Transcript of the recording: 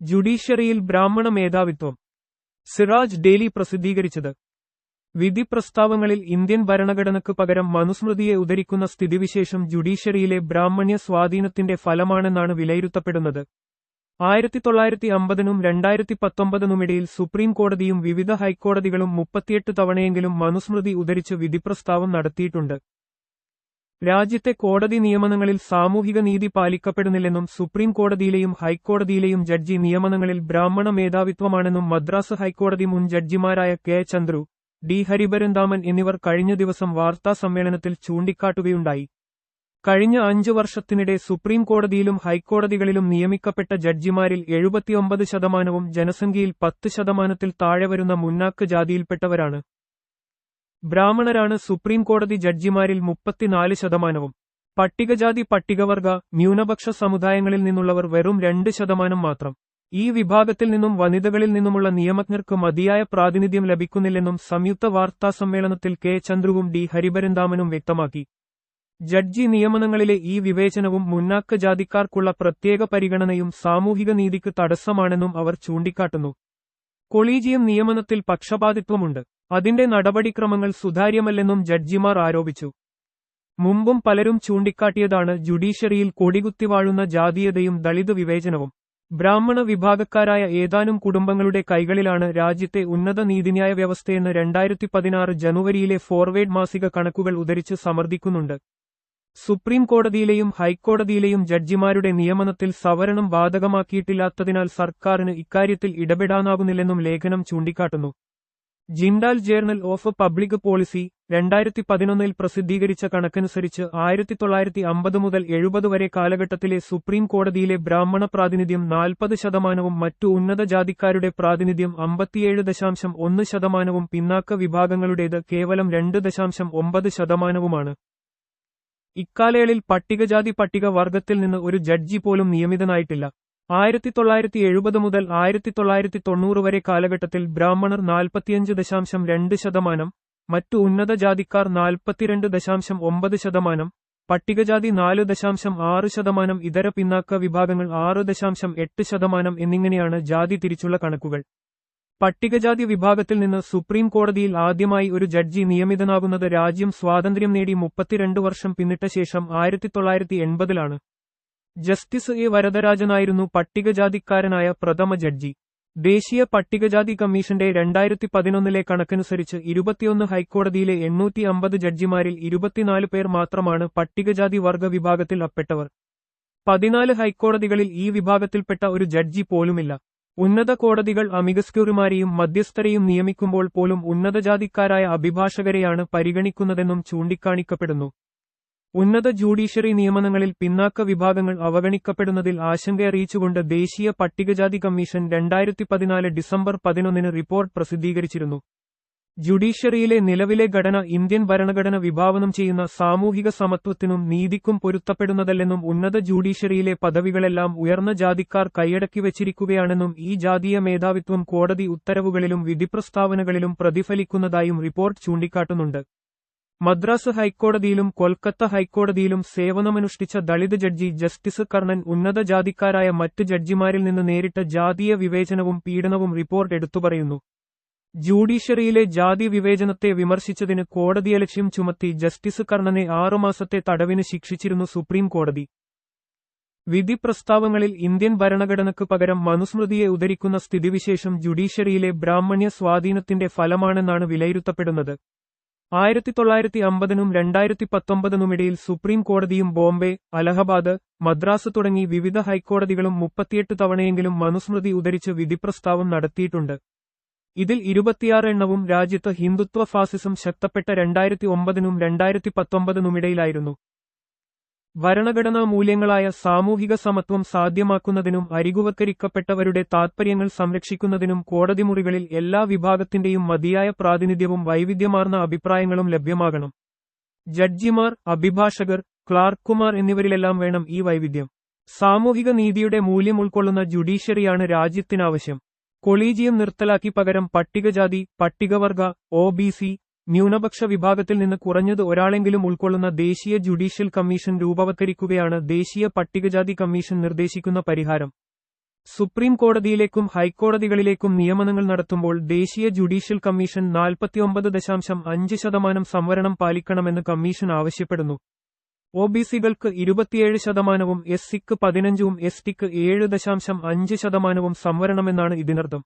ജുഡീഷ്യറിയിൽ ബ്രാഹ്മണ മേധാവിത്വം. സിറാജ് ഡെയിലി പ്രസിദ്ധീകരിച്ചത്. വിധി പ്രസ്താവങ്ങളിൽ ഇന്ത്യൻ ഭരണഘടനയ്ക്ക് പകരം മനുസ്മൃതിയെ ഉദരിക്കുന്ന സ്ഥിതിവിശേഷം ജുഡീഷ്യറിയിലെ ബ്രാഹ്മണ്യ സ്വാധീനത്തിന്റെ ഫലമാണെന്നാണ് വിലയിരുത്തപ്പെടുന്നത്. ആയിരത്തി തൊള്ളായിരത്തി അമ്പതിനും രണ്ടായിരത്തി പത്തൊമ്പതിനുമിടയിൽ സുപ്രീം കോടതിയും വിവിധ ഹൈക്കോടതികളും മുപ്പത്തിയെട്ട് തവണയെങ്കിലും മനുസ്മൃതി ഉദരിച്ച് വിധിപ്രസ്താവം നടത്തിയിട്ടുണ്ട്. രാജ്യത്തെ കോടതി നിയമനങ്ങളിൽ സാമൂഹിക നീതി പാലിക്കപ്പെടുന്നില്ലെന്നും സുപ്രീം കോടതിയിലെയും ഹൈക്കോടതിയിലെയും ജഡ്ജി നിയമനങ്ങളിൽ ബ്രാഹ്മണ മേധാവിത്വമാണെന്നും മദ്രാസ് ഹൈക്കോടതി മുൻ ജഡ്ജിമാരായ കെ ചന്ദ്രു ഡി ഹരിബരന്താമൻ എന്നിവർ കഴിഞ്ഞ ദിവസം വാർത്താ സമ്മേളനത്തിൽ ചൂണ്ടിക്കാട്ടുകയുണ്ടായി. കഴിഞ്ഞ അഞ്ചു വർഷത്തിനിടെ സുപ്രീം കോടതിയിലും ഹൈക്കോടതികളിലും നിയമിക്കപ്പെട്ട ജഡ്ജിമാരിൽ എഴുപത്തിയൊമ്പത് ശതമാനവും ജനസംഖ്യയിൽ പത്ത് ശതമാനത്തിൽ താഴെ വരുന്ന മുന്നാക്ക് ജാതിയിൽപ്പെട്ടവരാണ്. ബ്രാഹ്മണരാണ് സുപ്രീം കോടതി ജഡ്ജിമാരിൽ മുപ്പത്തിനാല് ശതമാനവും. പട്ടികജാതി പട്ടികവർഗ ന്യൂനപക്ഷ സമുദായങ്ങളിൽ നിന്നുള്ളവർ വെറും രണ്ട് ശതമാനം മാത്രം. ഈ വിഭാഗത്തിൽ നിന്നും വനിതകളിൽ നിന്നുമുള്ള നിയമജ്ഞർക്ക് മതിയായ പ്രാതിനിധ്യം ലഭിക്കുന്നില്ലെന്നും സംയുക്ത വാർത്താസമ്മേളനത്തിൽ കെ. ചന്ദ്രുവും ഡി. ഹരിഭരന്താമനും വ്യക്തമാക്കി. ജഡ്ജി നിയമനങ്ങളിലെ ഈ വിവേചനവും മുന്നാക്ക ജാതിക്കാർക്കുള്ള പ്രത്യേക പരിഗണനയും സാമൂഹിക നീതിക്ക് തടസ്സമാണെന്നും അവർ ചൂണ്ടിക്കാട്ടുന്നു. കൊളീജിയം നിയമനത്തിൽ പക്ഷപാതിത്വമുണ്ട്. അതിന്റെ നടപടിക്രമങ്ങൾ സുതാര്യമല്ലെന്നും ജഡ്ജിമാർ ആരോപിച്ചു. മുമ്പും പലരും ചൂണ്ടിക്കാട്ടിയതാണ് ജുഡീഷ്യറിയിൽ കൊടികുത്തിവാഴുന്ന ജാതീയതയും ദളിത് വിവേചനവും ബ്രാഹ്മണ വിഭാഗക്കാരായ ഏതാനും കുടുംബങ്ങളുടെ കൈകളിലാണ് രാജ്യത്തെ ഉന്നത നീതിന്യായ വ്യവസ്ഥയെന്ന് രണ്ടായിരത്തി പതിനാറ് ജനുവരിയിലെ ഫോർവേഡ് മാസിക കണക്കുകൾ ഉദ്ധരിച്ച് സമർത്ഥിക്കുന്നുണ്ട് സുപ്രീം കോടതിയിലെയും ഹൈക്കോടതിയിലെയും ജഡ്ജിമാരുടെ നിയമനത്തിൽ സവരണം ബാധകമാക്കിയിട്ടില്ലാത്തതിനാൽ സർക്കാരിന് ഇക്കാര്യത്തിൽ ഇടപെടാനാകുന്നില്ലെന്നും ലേഖനം ചൂണ്ടിക്കാട്ടുന്നു. Jindal journal of public policy രണ്ടായിരത്തി പതിനൊന്നിൽ പ്രസിദ്ധീകരിച്ച കണക്കനുസരിച്ച് ആയിരത്തി തൊള്ളായിരത്തി അമ്പത് മുതൽ എഴുപത് വരെ കാലഘട്ടത്തിലെ സുപ്രീം കോടതിയിലെ ബ്രാഹ്മണ പ്രാതിനിധ്യം നാൽപ്പത് ശതമാനവും മറ്റു ഉന്നത ജാതിക്കാരുടെ പ്രാതിനിധ്യം അമ്പത്തിയേഴ് ദശാംശം ഒന്ന് ശതമാനവും പിന്നാക്ക വിഭാഗങ്ങളുടേത് കേവലം രണ്ട് ദശാംശം ഒമ്പത് ശതമാനവുമാണ്. ഇക്കാലയളിൽ പട്ടികജാതി പട്ടിക വർഗത്തിൽ നിന്ന് ഒരു ജഡ്ജി പോലും നിയമിതനായിട്ടില്ല. ആയിരത്തി തൊള്ളായിരത്തി എഴുപത് മുതൽ ആയിരത്തി തൊള്ളായിരത്തി തൊണ്ണൂറ് വരെ കാലഘട്ടത്തിൽ ബ്രാഹ്മണർ നാൽപ്പത്തിയഞ്ച് ദശാംശം രണ്ട് ശതമാനം മറ്റു ഉന്നത ജാതിക്കാർ നാൽപ്പത്തിരണ്ട് ദശാംശം ഒമ്പത് ശതമാനം പട്ടികജാതി നാല് ദശാംശം ആറ് ശതമാനം ഇതര പിന്നാക്ക വിഭാഗങ്ങൾ ആറ് ദശാംശം എട്ട് ശതമാനം എന്നിങ്ങനെയാണ് ജാതി തിരിച്ചുള്ള കണക്കുകൾ. പട്ടികജാതി വിഭാഗത്തിൽ നിന്ന് സുപ്രീം കോടതിയിൽ ആദ്യമായി ഒരു ജഡ്ജി നിയമിതനാകുന്നത് രാജ്യം സ്വാതന്ത്ര്യം നേടി മുപ്പത്തിരണ്ട് വർഷം പിന്നിട്ട ശേഷം ആയിരത്തി തൊള്ളായിരത്തി എൺപതിലാണ് ജസ്റ്റിസ് എ. വരദരാജനായിരുന്നു പട്ടികജാതിക്കാരനായ പ്രഥമ ജഡ്ജി. ദേശീയ പട്ടികജാതി കമ്മീഷന്റെ രണ്ടായിരത്തി പതിനൊന്നിലെ കണക്കനുസരിച്ച് ഇരുപത്തിയൊന്ന് ഹൈക്കോടതിയിലെ എണ്ണൂറ്റി അമ്പത് ജഡ്ജിമാരിൽ ഇരുപത്തിനാല് പേർ മാത്രമാണ് പട്ടികജാതി വർഗ വിഭാഗത്തിൽ അപ്പെട്ടവർ. പതിനാല് ഹൈക്കോടതികളിൽ ഈ വിഭാഗത്തിൽപ്പെട്ട ഒരു ജഡ്ജി പോലുമില്ല. ഉന്നത കോടതികൾ അമികസ്ക്യൂറിമാരെയും മധ്യസ്ഥരെയും നിയമിക്കുമ്പോൾ പോലും ഉന്നതജാതിക്കാരായ അഭിഭാഷകരെയാണ് പരിഗണിക്കുന്നതെന്നും ചൂണ്ടിക്കാണിക്കപ്പെടുന്നു. ഉന്നത ജുഡീഷ്യറി നിയമനങ്ങളിൽ പിന്നാക്ക വിഭാഗങ്ങൾ അവഗണിക്കപ്പെടുന്നതിൽ ആശങ്കയറിയിച്ചുകൊണ്ട് ദേശീയ പട്ടികജാതി കമ്മീഷൻ രണ്ടായിരത്തി ഡിസംബർ പതിനൊന്നിന് റിപ്പോർട്ട് പ്രസിദ്ധീകരിച്ചിരുന്നു. ജുഡീഷ്യറിയിലെ നിലവിലെ ഘടന ഇന്ത്യൻ ഭരണഘടന വിഭാവനം ചെയ്യുന്ന സാമൂഹിക സമത്വത്തിനും നീതിക്കും പൊരുത്തപ്പെടുന്നതല്ലെന്നും ഉന്നത ജുഡീഷ്യറിയിലെ പദവികളെല്ലാം ഉയർന്ന ജാതിക്കാർ കൈയടക്കി വച്ചിരിക്കുകയാണെന്നും ഈ ജാതീയ മേധാവിത്വം കോടതി ഉത്തരവുകളിലും വിധിപ്രസ്താവനകളിലും പ്രതിഫലിക്കുന്നതായും റിപ്പോർട്ട് ചൂണ്ടിക്കാട്ടുന്നുണ്ട്. മദ്രാസ് ഹൈക്കോടതിയിലും കൊൽക്കത്ത ഹൈക്കോടതിയിലും സേവനമനുഷ്ഠിച്ച ദളിത് ജഡ്ജി ജസ്റ്റിസ് കർണൻ ഉന്നത ജാതിക്കാരായ മറ്റ് ജഡ്ജിമാരിൽ നിന്ന് നേരിട്ട ജാതീയ വിവേചനവും പീഡനവും റിപ്പോർട്ട് എടുത്തുപറയുന്നു. ജുഡീഷ്യറിയിലെ ജാതി വിവേചനത്തെ വിമർശിച്ചതിന് കോടതിയലക്ഷ്യം ചുമത്തി ജസ്റ്റിസ് കർണനെ ആറുമാസത്തെ തടവിന് ശിക്ഷിച്ചിരുന്നു സുപ്രീം കോടതി. വിധി പ്രസ്താവങ്ങളിൽ ഇന്ത്യൻ ഭരണഘടനയ്ക്ക് പകരം മനുസ്മൃതിയെ ഉദരിക്കുന്ന സ്ഥിതിവിശേഷം ജുഡീഷ്യറിയിലെ ബ്രാഹ്മണ്യ സ്വാധീനത്തിന്റെ ഫലമാണെന്നാണ് വിലയിരുത്തപ്പെടുന്നത്. ആയിരത്തി തൊള്ളായിരത്തി അമ്പതിനും രണ്ടായിരത്തി പത്തൊമ്പതിനുമിടയിൽ സുപ്രീം കോടതിയും ബോംബെ അലഹബാദ് മദ്രാസ് തുടങ്ങി വിവിധ ഹൈക്കോടതികളും മുപ്പത്തിയെട്ട് തവണയെങ്കിലും മനുസ്മൃതി ഉദരിച്ച് വിധിപ്രസ്താവം നടത്തിയിട്ടുണ്ട്. ഇതിൽ ഇരുപത്തിയാറ് എണ്ണവും രാജ്യത്ത് ഹിന്ദുത്വ ഫാസിസം ശക്തപ്പെട്ട രണ്ടായിരത്തി ഒമ്പതിനും രണ്ടായിരത്തി പത്തൊമ്പതിനുമിടയിലായിരുന്നു ഭരണഘടനാ മൂല്യങ്ങളായ സാമൂഹിക സമത്വം സാധ്യമാക്കുന്നതിനും അരികുവത്കരിക്കപ്പെട്ടവരുടെ താത്പര്യങ്ങൾ സംരക്ഷിക്കുന്നതിനും കോടതി മുറികളിൽ എല്ലാ വിഭാഗത്തിന്റെയും മതിയായ പ്രാതിനിധ്യവും വൈവിധ്യമാർന്ന അഭിപ്രായങ്ങളും ലഭ്യമാകണം. ജഡ്ജിമാർ അഭിഭാഷകർ ക്ലാർക്കുമാർ എന്നിവരിലെല്ലാം വേണം ഈ വൈവിധ്യം. സാമൂഹിക നീതിയുടെ മൂല്യം ഉൾക്കൊള്ളുന്ന ജുഡീഷ്യറിയാണ് രാജ്യത്തിനാവശ്യം. കൊളീജിയം നിർത്തലാക്കി പകരം പട്ടികജാതി പട്ടികവർഗ ഒ ന്യൂനപക്ഷ വിഭാഗത്തിൽ നിന്ന് കുറഞ്ഞത് ഒരാളെങ്കിലും ഉൾക്കൊള്ളുന്ന ദേശീയ ജുഡീഷ്യൽ കമ്മീഷൻ രൂപവത്കരിക്കുകയാണ് ദേശീയ പട്ടികജാതി കമ്മീഷൻ നിർദ്ദേശിക്കുന്ന പരിഹാരം. സുപ്രീം കോടതിയിലേക്കും ഹൈക്കോടതികളിലേക്കും നിയമനങ്ങൾ നടത്തുമ്പോൾ ദേശീയ ജുഡീഷ്യൽ കമ്മീഷൻ നാൽപ്പത്തിയൊമ്പത് ദശാംശം അഞ്ച് ശതമാനം സംവരണം പാലിക്കണമെന്ന് കമ്മീഷൻ ആവശ്യപ്പെടുന്നു. ഒ ബി സികൾക്ക് ഇരുപത്തിയേഴ് ശതമാനവും എസ് സിക്ക് പതിനഞ്ചും എസ് ടിക്ക് ഏഴ് ദശാംശം അഞ്ച് ശതമാനവും സംവരണമെന്നാണ് ഇതിനർത്ഥം.